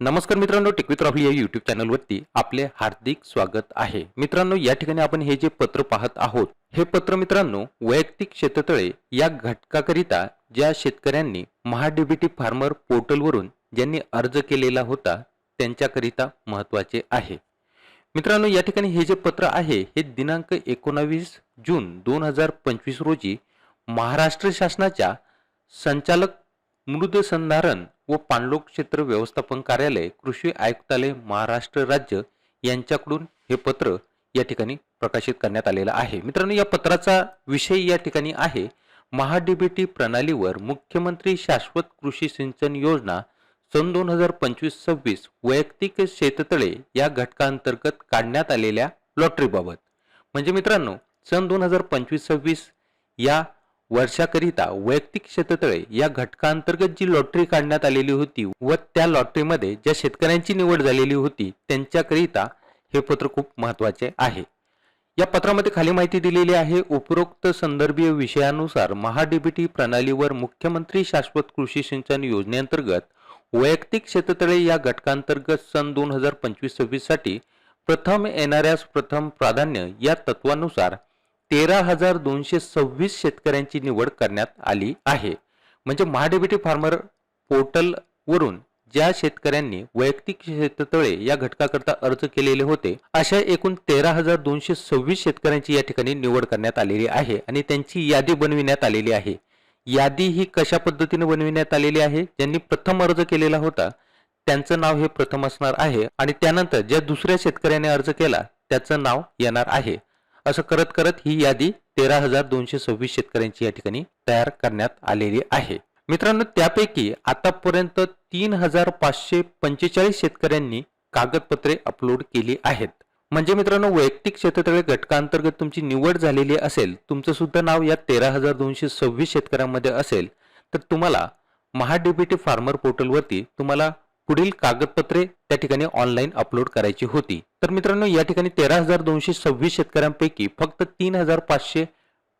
नमस्कार मित्रांनो टिकवित राहुल या युट्यूब चॅनलवरती आपले हार्दिक स्वागत आहे. मित्रांनो या ठिकाणी आपण हे जे पत्र पाहत आहोत हे पत्र मित्रांनो वैयक्तिक शेततळे या घटकाकरिता ज्या शेतकऱ्यांनी महाडीबीटी फार्मर पोर्टलवरून ज्यांनी अर्ज केलेला होता त्यांच्याकरिता महत्त्वाचे आहे. मित्रांनो या ठिकाणी हे जे पत्र आहे हे दिनांक एकोणावीस जून दोन हजार पंचवीस रोजी महाराष्ट्र शासनाच्या संचालक मृदसंधारण व पाणलोक क्षेत्र व्यवस्थापन कार्यालय कृषी आयुक्तालय महाराष्ट्र राज्य यांच्याकडून हे पत्र या ठिकाणी प्रकाशित करण्यात आलेलं आहे. मित्रांनो या पत्राचा विषय या ठिकाणी आहे. महाडीबीटी प्रणालीवर मुख्यमंत्री शाश्वत कृषी सिंचन योजना सन दोन हजार पंचवीस सव्वीस वैयक्तिक शेततळे या घटकांतर्गत काढण्यात आलेल्या लॉटरीबाबत म्हणजे मित्रांनो सन दोन हजार पंचवीस सव्वीस या वर्षाकरिता वैयक्तिक शेततळे या घटकांतर्गत जी लॉटरी काढण्यात आलेली होती व त्या लॉटरीमध्ये ज्या शेतकऱ्यांची निवड झालेली होती त्यांच्याकरिता हे पत्र खूप महत्त्वाचे आहे. या पत्रामध्ये खाली माहिती दिलेली आहे उपरोक्त संदर्भीय विषयानुसार महाडीबीटी प्रणालीवर मुख्यमंत्री शाश्वत कृषी सिंचन योजनेअंतर्गत वैयक्तिक शेततळे या घटकांतर्गत सन दोन हजार पंचवीस सव्वीससाठी प्रथम येणाऱ्यास प्रथम प्राधान्य या तत्वानुसार तेरा हजार दोनशे सव्वीस शेतकऱ्यांची निवड करण्यात आली आहे. म्हणजे महाडेबिटी फार्मर पोर्टलवरून ज्या शेतकऱ्यांनी वैयक्तिक शेततळे या घटकाकरता अर्ज केलेले होते अशा एकूण तेरा हजार दोनशे सव्वीस शेतकऱ्यांची या ठिकाणी निवड करण्यात आलेली आहे आणि त्यांची यादी बनविण्यात आलेली आहे. यादी ही कशा पद्धतीने बनविण्यात आलेली आहे? ज्यांनी प्रथम अर्ज केलेला होता त्यांचं नाव हे प्रथम असणार आहे आणि त्यानंतर ज्या दुसऱ्या शेतकऱ्याने अर्ज केला त्याचं नाव येणार आहे. असं करत करत ही यादी तेरा हजार दोनशे सव्वीस शेतकऱ्यांची या ठिकाणी तयार करण्यात आलेली आहे. मित्रांनो त्यापैकी आतापर्यंत तीन हजार पाचशे पंचेचाळीस शेतकऱ्यांनी कागदपत्रे अपलोड केली आहेत. म्हणजे मित्रांनो वैयक्तिक क्षेत्रतळे घटकांतर्गत तुमची निवड झालेली असेल तुमचं सुद्धा नाव या तेरा हजार दोनशे सव्वीस शेतकऱ्यांमध्ये असेल तर तुम्हाला महाडीबीटी फार्मर पोर्टलवरती तुम्हाला पुढील कागदपत्रे त्या ठिकाणी ऑनलाईन अपलोड करायची होती. तर मित्रांनो या ठिकाणी तेरा हजार दोनशे सव्वीस शेतकऱ्यांपैकी फक्त तीन हजार पाचशे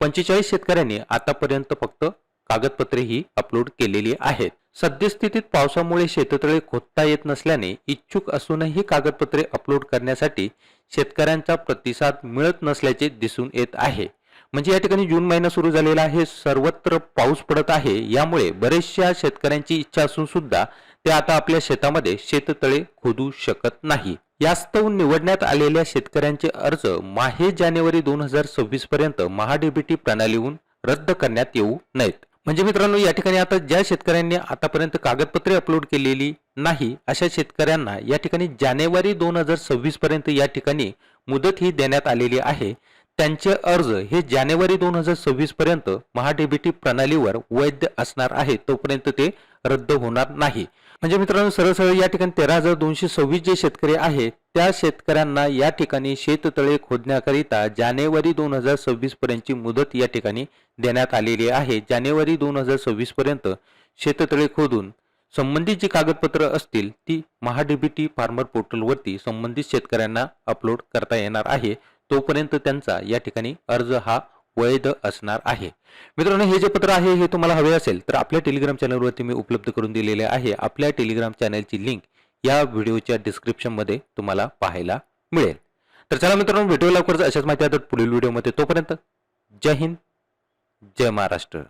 पंचेचाळीस शेतकऱ्यांनी आतापर्यंत फक्त कागदपत्रे ही अपलोड केलेली आहेत. सद्यस्थितीत पावसामुळे शेततळे खोदता येत नसल्याने इच्छुक असूनही कागदपत्रे अपलोड करण्यासाठी शेतकऱ्यांचा प्रतिसाद मिळत नसल्याचे दिसून येत आहे. म्हणजे या ठिकाणी जून महिना सुरू झालेला आहे सर्वत्र पाऊस पडत आहे. यामुळे बरेचशा शेतकऱ्यांची इच्छा असून सुद्धा ते आता आपल्या शेतामध्ये शेततळे खोदू शकत नाही. यास्तव निवडण्यात आलेल्या शेतकऱ्यांचे अर्ज माहे जानेवारी दोन हजार सव्वीस पर्यंत महाडीबीटी प्रणालीहून रद्द करण्यात येऊ नयेत. म्हणजे मित्रांनो या ठिकाणी आता ज्या शेतकऱ्यांनी आतापर्यंत कागदपत्रे अपलोड केलेली नाही अशा शेतकऱ्यांना या ठिकाणी जानेवारी दोन हजार सव्वीस पर्यंत या ठिकाणी मुदत ही देण्यात आलेली आहे. त्यांचे अर्ज हे जानेवारी दोन हजार सव्वीस पर्यंत महाडीबीटी प्रणालीवर वैध असणार आहे तोपर्यंत ते रद्द होणार नाही. म्हणजे मित्रांनो सरळ सरळ या ठिकाणी तेरा हजार दोनशे सव्वीस जे शेतकरी आहेत त्या शेतकऱ्यांना या ठिकाणी शेततळे खोदण्याकरिता जानेवारी दोन हजार सव्वीस पर्यंतची मुदत या ठिकाणी देण्यात आलेली आहे. जानेवारी दोन हजार सव्वीस पर्यंत शेततळे खोदून संबंधित जी कागदपत्र असतील ती महाडीबीटी फार्मर पोर्टलवरती संबंधित शेतकऱ्यांना अपलोड करता येणार आहे. तोपर्यंत त्यांचा या ठिकाणी अर्ज हा वैध असणार आहे. मित्रांनो हे जे पत्र आहे हे तुम्हाला हवे असेल तर आपल्या टेलिग्राम चॅनलवरती मी उपलब्ध करून दिलेले आहे. आपल्या टेलिग्राम चॅनलची लिंक या व्हिडिओच्या डिस्क्रिप्शनमध्ये तुम्हाला पाहायला मिळेल. तर चला मित्रांनो भेटूया लवकरच अशाच माहिती आता पुढील व्हिडिओमध्ये तोपर्यंत जय हिंद जय महाराष्ट्र.